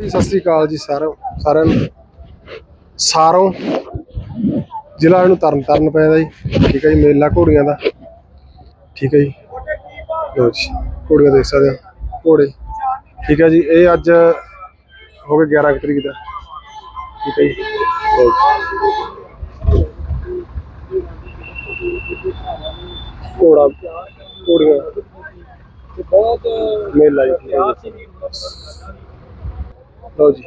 ਜੀ, ਸਤਿ ਸ੍ਰੀ ਅਕਾਲ ਜੀ ਸਾਰਿਆਂ ਸਾਰਿਆਂ ਨੂੰ। ਸਾਰੋਂ ਜ਼ਿਲ੍ਹਾ ਇਹਨੂੰ ਤਰਨ ਤਾਰਨ ਪੈਂਦਾ ਜੀ। ਠੀਕ ਹੈ ਜੀ ਮੇਲਾ ਘੋੜੀਆਂ ਦਾ। ਠੀਕ ਹੈ ਜੀ। ਲਓ ਜੀ ਘੋੜੀਆਂ ਦੇਖ ਸਕਦੇ ਹੋ। ਘੋੜੇ। ਠੀਕ ਹੈ ਜੀ ਇਹ ਅੱਜ ਹੋ ਗਿਆ 11 ਤਰੀਕ ਦਾ। ਠੀਕ ਹੈ ਜੀ। ਘੋੜਾ ਘੋੜੀਆਂ ਬਹੁਤ ਮੇਲਾ ਜੀ। ਲਓ ਜੀ।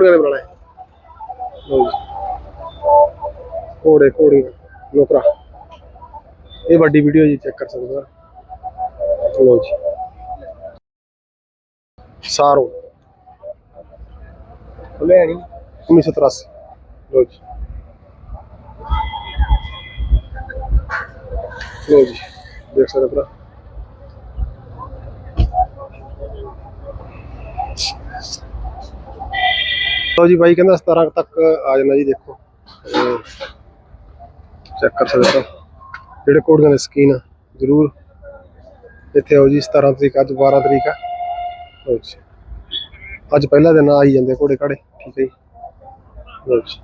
ਘੋੜੇ ਬਣਾਣਾ ਹੈ? ਲਓ ਜੀ। ਘੋੜੇ ਘੋੜੀ ਨੋਕਰਾ ਇਹ ਵੱਡੀ ਵੀਡੀਓ ਜੀ ਚੈੱਕ ਕਰ ਸਕਦੇ ਹੋ। ਲਓ ਜੀ। ਸਾਰੋ। ਖੁੱਲੇ ਨਹੀਂ 1983 ਲਓ ਜੀ। ਲਓ ਜੀ। ਦੇਖ ਸਕਦੇ ਭਰਾ। ਲਓ ਜੀ ਬਾਈ ਕਹਿੰਦਾ 17 ਤੱਕ ਆ ਜਾਣਾ ਜੀ, ਦੇਖੋ। ਚੈੱਕ ਕਰ ਸਕਦੇ ਹੋ। ਜਿਹੜੇ ਕੋੜੀਆਂ ਦੇ ਸਕੀਨ ਜ਼ਰੂਰ। ਇੱਥੇ ਆਓ ਜੀ 17 ਤਰੀਕ, ਅੱਜ 12 ਤਰੀਕ ਆ। ਲਓ ਜੀ। ਅੱਜ ਪਹਿਲਾ ਦਿਨ ਆਈ ਜਾਂਦੇ ਘੋੜੇ ਘਾੜੇ ਠੀਕ ਹੈ ਜੀ। ਲਓ ਜੀ।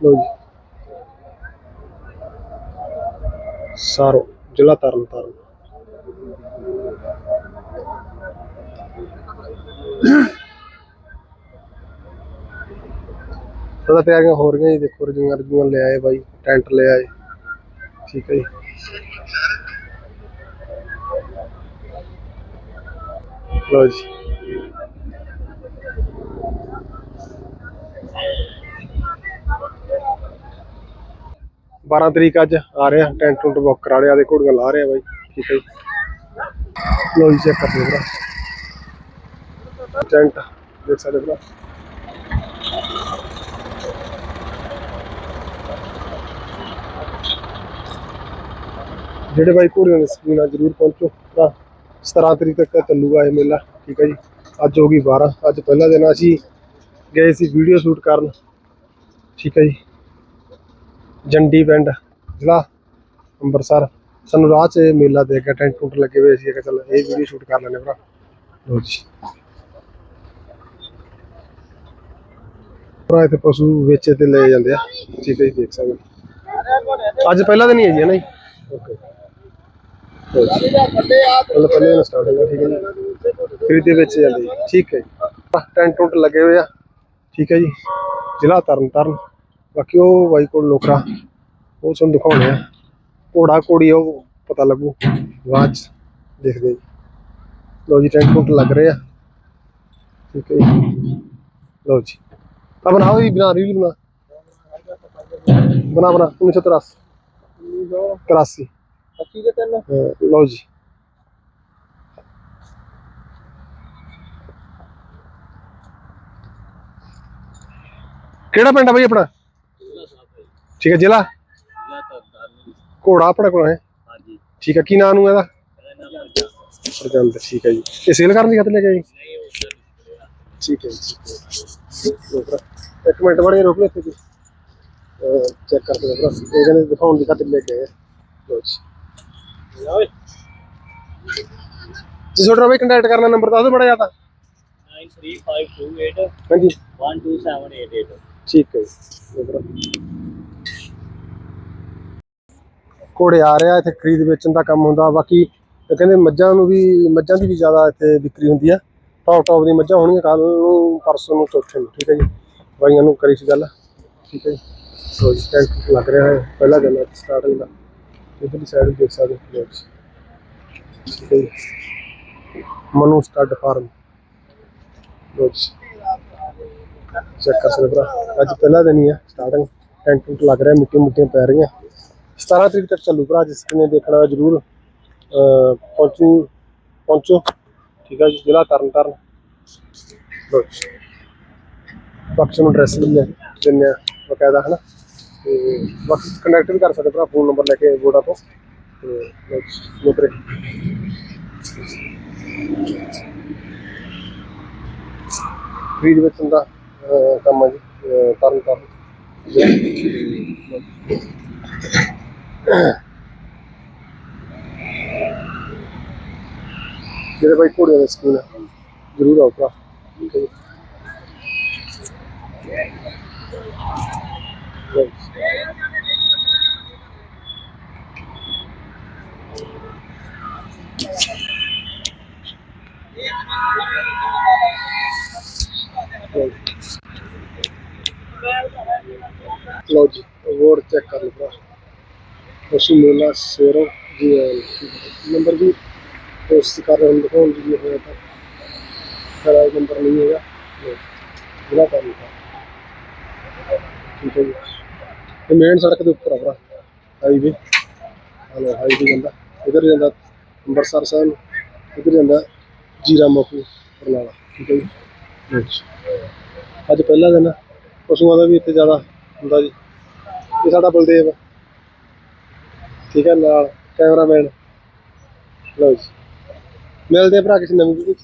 ਲਓ ਜੀ। ਸਾਰੋ, ਜ਼ਿਲ੍ਹਾ ਤਰਨ ਤਾਰਨ। ਤਿਆਰੀਆਂ ਹੋ ਰਹੀਆਂ ਜੀ, ਦੇਖੋ ਰਜੂਆਂ ਰਜੂਆਂ ਲੈ ਆਏ ਬਾਈ, ਟੈਂਟ ਲੈ ਆਏ। ਠੀਕ ਹੈ ਜੀ। ਲਓ ਜੀ। ਬਾਰਾਂ ਤਰੀਕ ਅੱਜ ਆ ਰਿਹਾ, ਟੈਂਟ ਟੁੰਟ ਬੁੱਕ ਕਰਾ ਲਿਆ ਦੇ ਘੋੜੀਆਂ ਲਾ ਰਿਹਾ ਬਾਈ ਠੀਕ ਹੈ ਜੀ ਲਓ ਜੀ ਚੈੱਕ ਕਰਦੇ ਭਰਾ। ਟੈਂਟ, ਦੇਖ ਸਕਦੇ ਭਰਾ। ਜਿਹੜੇ ਬਾਈ ਘੋੜੀਆਂ ਦੇ ਸਕੀਨ ਜਰੂਰ ਪਹੁੰਚੋ ਭਰਾ। 17 ਤਰੀਕ ਤੱਕ ਚੱਲੂਗਾ ਇਹ ਮੇਲਾ, ਠੀਕ ਹੈ ਜੀ। ਅੱਜ ਹੋ ਗਈ 12 ਅੱਜ ਪਹਿਲਾ ਦਿਨ ਅਸੀਂ ਗਏ ਸੀ ਵੀਡੀਓ ਸ਼ੂਟ ਕਰਨ। ਠੀਕ ਹੈ ਜੀ। ਜੰਡੀ ਪਿੰਡ, ਜ਼ਿਲ੍ਹਾ ਅੰਮ੍ਰਿਤਸਰ। ਸਾਨੂੰ ਰਾਹ 'ਚ ਮੇਲਾ ਦੇਖ ਕੇ ਟੈਂਟ ਟੁੰਟ ਲੱਗੇ ਹੋਏ ਸੀ ਕਿ ਚੱਲ ਇਹ ਵੀਡੀਓ ਸ਼ੂਟ ਕਰ ਲੈਣੇ ਭਰਾ। ਲਓ ਜੀ। ਭਰਾ, ਇੱਥੇ ਪਸ਼ੂ ਵੇਚੇ ਤੇ ਲੈ ਜਾਂਦੇ ਆ। ਠੀਕ ਹੈ ਜੀ ਦੇਖ ਸਕਦੇ ਅੱਜ ਪਹਿਲਾ ਦਿਨ ਹੀ ਹੈ ਜੀ, ਹੈ ਨਾ ਜੀ? ਓਕੇ ਲਓ ਪਹਿਲੇ ਦਿਨ ਸਟਾਰਟ ਹੋਗਾ ਠੀਕ ਹੈ ਜੀ। ਫਿਰ ਦੇ ਵਿੱਚ ਜਾਂਦੇ ਠੀਕ ਹੈ ਜੀ। ਟੈਂਟ ਟੁੰਟ ਲੱਗੇ ਹੋਏ ਆ। ਠੀਕ ਹੈ ਜੀ। ਜ਼ਿਲ੍ਹਾ ਤਰਨ ਤਾਰਨ ਬਾਕੀ ਉਹ ਬਾਈ ਕੋਲ ਲੋਕਰਾ ਉਹ ਤੁਹਾਨੂੰ ਦਿਖਾਉਣੇ ਆ। ਘੋੜਾ ਘੋੜੀ ਉਹ ਪਤਾ ਲੱਗੂ, ਬਾਅਦ ਦੇਖਦੇ ਜੀ। ਲਓ ਜੀ, ਟੈਂਟ ਟੁੰਟ ਲੱਗ ਰਹੇ। ਆ ਠੀਕ ਹੈ ਜੀ। ਜੀ। ਤਾਂ ਬਣਾਓ ਜੀ ਬਣਾ ਰੀਲ ਬਣਾ। ਬਣਾ ਬਣਾ 1983 83 ਅੱਛੀ ਤੈਨੂੰ ਲਓ ਜੀ। ਕਿਹੜਾ ਪਿੰਡ ਆ ਬਈ ਆਪਣਾ? ਠੀਕ ਹੈ ਜ਼ਿਲ੍ਹਾ? ਘੋੜਾ ਆਪਣੇ ਕੋਲ ਹੈ। ਹਾਂਜੀ। ਠੀਕ ਹੈ ਕੀ ਨਾਮ ਨੂੰ ਇਹਦਾ? ਸਰਜੰਦ ਠੀਕ ਹੈ ਜੀ। ਇਹ ਸੇਲ ਕਰਨ ਦੀ ਖਾਤਰ ਲੈ ਕੇ ਆਏ? ਠੀਕ ਹੈ ਜੀ ਹੈ ਇੱਕ ਮਿੰਟ ਬੜੇ ਰੁਕ ਲੈ ਇੱਥੇ ਚੈੱਕ ਕਰਦੇ ਭਰਾ। ਇਹ ਕਹਿੰਦੇ ਦਿਖਾਉਣ ਦੀ ਖਾਤਰ ਲੈ ਕੇ ਆਏ। ਲਓ ਜੀ। ਜੇ। ਤੁਹਾਡਾ ਬਈ ਕੰਟੈਕਟ ਕਰਨਾ ਨੰਬਰ ਦੱਸ ਦਿਓ ਬੜਾ ਜ਼ਿਆਦਾ 93528 ਹਾਂਜੀ। 12788 ਠੀਕ ਹੈ ਜੀ। ਘੋੜੇ ਆ ਰਿਹਾ, ਇੱਥੇ ਖਰੀਦ ਵੇਚਣ ਦਾ ਕੰਮ ਹੁੰਦਾ। ਬਾਕੀ ਕਹਿੰਦੇ ਮੱਝਾਂ ਨੂੰ ਵੀ, ਮੱਝਾਂ ਦੀ ਵੀ ਜ਼ਿਆਦਾ ਇੱਥੇ ਵਿਕਰੀ ਹੁੰਦੀ ਆ। ਟੌਪ ਟੌਪ ਦੀ ਮੱਝਾਂ ਹੋਣਗੀਆਂ ਕੱਲ ਨੂੰ ਪਰਸੋਂ ਨੂੰ ਚੌਥੇ ਨੂੰ, ਠੀਕ ਹੈ ਜੀ। ਬਾਈਆਂ ਨੂੰ ਕਰੀ ਸੀ ਗੱਲ, ਠੀਕ ਹੈ ਜੀ। ਸੋ ਜੀ ਟੈਂਟ ਲੱਗ ਰਿਹਾ ਹੈ, ਪਹਿਲਾ ਦਿਨ ਸਟਾਰਟ ਹੁੰਦਾ ਇਧਰਲੀ ਸਾਈਡ ਦੇਖ ਸਕਦੇ ਹੋ ਲਓ ਮਨੂ ਸਟੱਡ ਫਾਰਮ ਲਓ ਚੈੱਕ ਕਰ ਸਕਦੇ ਭਰਾ। ਅੱਜ ਪਹਿਲਾ ਦਿਨ ਹੀ ਆ ਸਟਾਰਟਿੰਗ ਟੈਂਟ ਟੁੰਟ ਲੱਗ ਰਿਹਾ ਮਿੱਟੀ ਮੁੱਟੀਆਂ ਪੈ ਰਹੀਆਂ। 17 ਤਰੀਕ ਤੱਕ ਚੱਲੂ ਭਰਾ, ਜਿਸ ਨੇ ਦੇਖਣਾ ਜਰੂਰ ਪਹੁੰਚੂ, ਪਹੁੰਚੋ। ਠੀਕ ਹੈ ਜੀ, ਜ਼ਿਲ੍ਹਾ ਤਰਨ ਤਾਰਨ ਬਾਕੀ ਨੂੰ ਐਡਰੈਸ ਵੀ ਦਿੰਦੇ ਆ, ਬਕਾਇਦਾ, ਹਨਾ? ਤੇ ਬਾਕੀ ਕੰਟੈਕਟ ਵੀ ਕਰ ਸਕਦੇ ਭਰਾ ਫੋਨ ਨੰਬਰ ਲੈ ਕੇ ਬੋੜਾ ਤੋਂ। ਤੇ ਲਓ ਜੀ ਫ੍ਰੀ ਦੇ ਵਿੱਚ ਹੁੰਦਾ ਕੰਮ ਹੈ ਜੀ, ਅਹ ਤਰਨ ਜਿਹੜੇ ਬਾਈ ਘੋੜਿਆਂ ਦੇ ਸਕੂਲ ਆ ਜ਼ਰੂਰ ਆਓ ਭਰਾ ਠੀਕ ਹੈ ਜੀ ਲਓ ਜੀ। ਲਓ ਜੀ। ਲਓ ਜੀ ਅਵਾਰਡ ਚੈੱਕ ਕਰ ਲਓ ਭਰਾ ਪਸ਼ੂ ਮੇਲਾ ਸੇਰੋ ਜੀ ਨੰਬਰ ਵੀ ਪੋਸਟ ਕਰ ਰਹੇ ਹਾਂ ਦਿਖਾਉਣ ਦੀ ਹੋਇਆ ਤਾਂ। ਖਰਾ ਨੰਬਰ ਨਹੀਂ ਹੈਗਾ। ਲਓ ਕਰ ਲਿਆ ਠੀਕ ਹੈ ਜੀ। ਇਹ ਮੇਨ ਸੜਕ ਦੇ ਉੱਪਰ ਆ ਭਰਾ। ਹਾਈਵੇ ਹਲੋ ਹਾਈਵੇ ਜਾਂਦਾ। ਇਧਰ ਜਾਂਦਾ ਅੰਮ੍ਰਿਤਸਰ ਸਾਹਿਬ। ਇਧਰ ਜਾਂਦਾ ਜੀਰਾ ਮਖੂ ਬਰਨਾਲਾ। ਠੀਕ ਹੈ ਜੀ। ਅੱਜ ਪਹਿਲਾ ਦਿਨ ਆ। ਪਸ਼ੂਆਂ ਦਾ ਵੀ ਇੱਥੇ ਜ਼ਿਆਦਾ ਹੁੰਦਾ ਜੀ। ਇਹ ਸਾਡਾ ਬਲਦੇਵ ਠੀਕ ਹੈ ਨਾਲ ਕੈਮਰਾਮੈਨ। ਲਓ ਜੀ। ਮਿਲਦੇ ਆ ਭਰਾ ਕਿਸੇ ਨਵੀਂ ਵੀਡੀਓ